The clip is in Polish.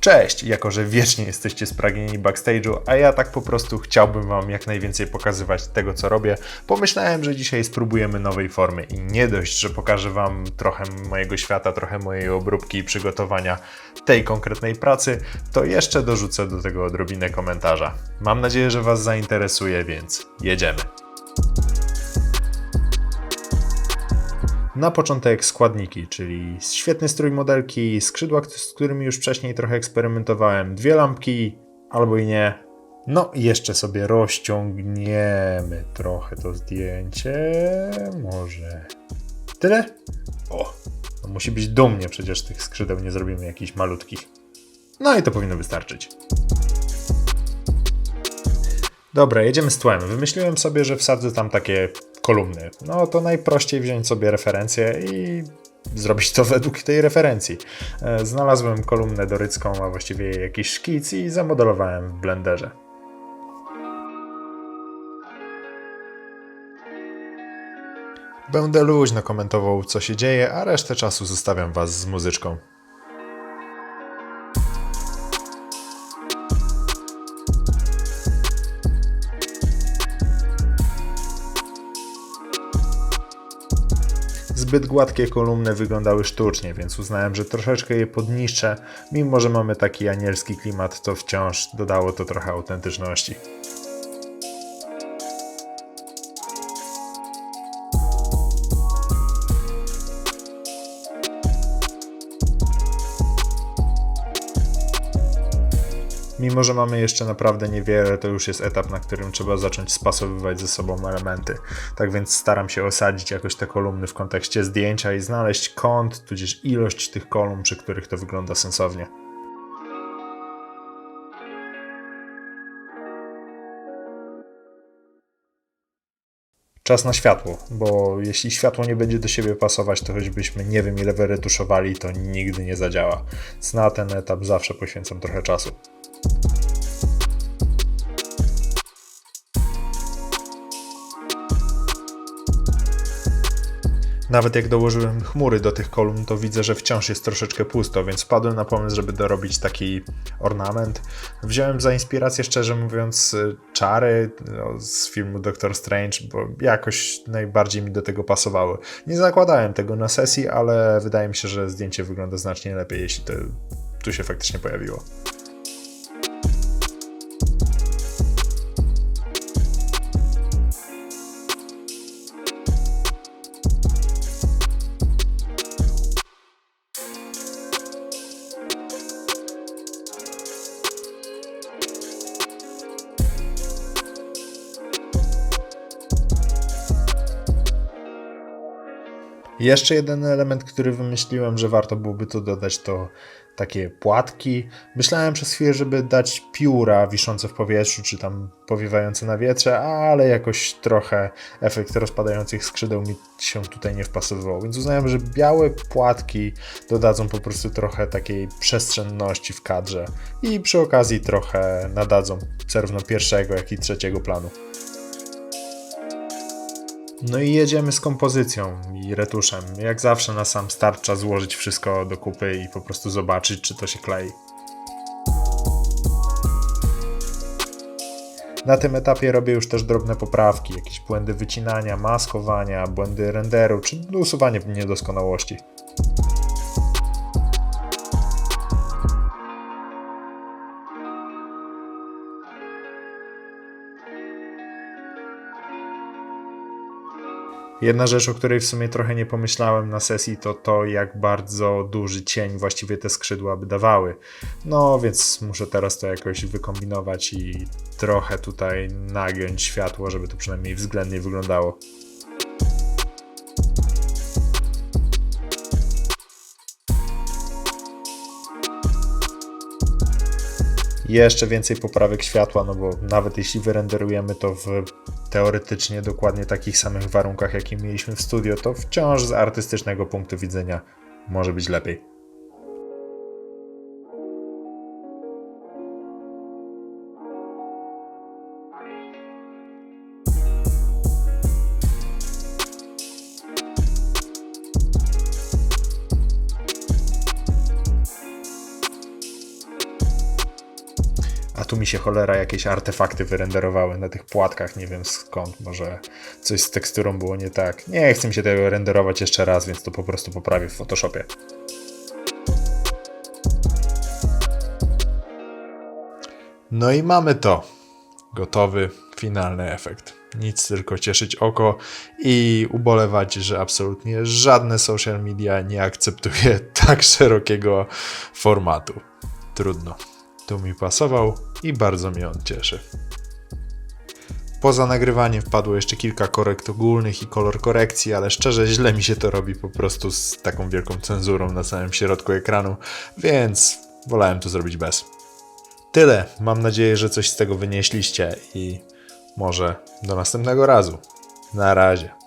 Cześć! Jako, że wiecznie jesteście spragnieni backstage'u, a ja tak po prostu chciałbym Wam jak najwięcej pokazywać tego, co robię, pomyślałem, że dzisiaj spróbujemy nowej formy i nie dość, że pokażę Wam trochę mojego świata, trochę mojej obróbki i przygotowania tej konkretnej pracy, to jeszcze dorzucę do tego odrobinę komentarza. Mam nadzieję, że Was zainteresuje, więc jedziemy. Na początek składniki, czyli świetny strój modelki, skrzydła, z którymi już wcześniej trochę eksperymentowałem, dwie lampki, albo i nie. No i jeszcze sobie rozciągniemy trochę to zdjęcie. Może tyle? O, no musi być dumnie, przecież tych skrzydeł nie zrobimy jakichś malutkich. No i to powinno wystarczyć. Dobra, jedziemy z tłem. Wymyśliłem sobie, że wsadzę tam takie kolumny. No to najprościej wziąć sobie referencję i zrobić to według tej referencji. E, Znalazłem kolumnę dorycką, a właściwie jakiś szkic i zamodelowałem w Blenderze. Będę luźno komentował, co się dzieje, a resztę czasu zostawiam Was z muzyczką. Zbyt gładkie kolumny wyglądały sztucznie, więc uznałem, że troszeczkę je podniszczę. Mimo, że mamy taki anielski klimat, to wciąż dodało to trochę autentyczności. Mimo, że mamy jeszcze naprawdę niewiele, to już jest etap, na którym trzeba zacząć spasowywać ze sobą elementy. Tak więc staram się osadzić jakoś te kolumny w kontekście zdjęcia i znaleźć kąt, tudzież ilość tych kolumn, przy których to wygląda sensownie. Czas na światło, bo jeśli światło nie będzie do siebie pasować, to choćbyśmy nie wiem ile wyretuszowali, to nigdy nie zadziała. Więc na ten etap zawsze poświęcam trochę czasu. Nawet jak dołożyłem chmury do tych kolumn, to widzę, że wciąż jest troszeczkę pusto, więc wpadłem na pomysł, żeby dorobić taki ornament. Wziąłem za inspirację, szczerze mówiąc, czary no, z filmu Doctor Strange, bo jakoś najbardziej mi do tego pasowały. Nie zakładałem tego na sesji, ale wydaje mi się, że zdjęcie wygląda znacznie lepiej, jeśli to tu się faktycznie pojawiło. Jeszcze jeden element, który wymyśliłem, że warto byłoby tu dodać, to takie płatki. Myślałem przez chwilę, żeby dać pióra wiszące w powietrzu, czy tam powiewające na wietrze, ale jakoś trochę efekt rozpadających skrzydeł mi się tutaj nie wpasowywał. Więc uznałem, że białe płatki dodadzą po prostu trochę takiej przestrzenności w kadrze i przy okazji trochę nadadzą zarówno pierwszego, jak i trzeciego planu. No i jedziemy z kompozycją i retuszem. Jak zawsze na sam start złożyć wszystko do kupy i po prostu zobaczyć, czy to się klei. Na tym etapie robię już też drobne poprawki, jakieś błędy wycinania, maskowania, błędy renderu, czy usuwanie niedoskonałości. Jedna rzecz, o której w sumie trochę nie pomyślałem na sesji, to to, jak bardzo duży cień właściwie te skrzydła by dawały. No więc muszę teraz to jakoś wykombinować i trochę tutaj nagiąć światło, żeby to przynajmniej względnie wyglądało. jeszcze więcej poprawek światła, no bo nawet jeśli wyrenderujemy to w teoretycznie dokładnie takich samych warunkach, jakie mieliśmy w studio, to wciąż z artystycznego punktu widzenia może być lepiej. Tu mi się cholera jakieś artefakty wyrenderowały na tych płatkach, nie wiem skąd, może coś z teksturą było nie tak. Nie chcę mi się tego renderować jeszcze raz, więc to po prostu poprawię w Photoshopie. No i mamy to. Gotowy, finalny efekt. Nic tylko cieszyć oko i ubolewać, że absolutnie żadne social media nie akceptuje tak szerokiego formatu. Trudno. Tu mi pasował i bardzo mnie on cieszy. Poza nagrywaniem wpadło jeszcze kilka korekt ogólnych i kolor korekcji, ale szczerze źle mi się to robi po prostu z taką wielką cenzurą na samym środku ekranu, więc wolałem to zrobić bez. Tyle. Mam nadzieję, że coś z tego wynieśliście i może do następnego razu. Na razie.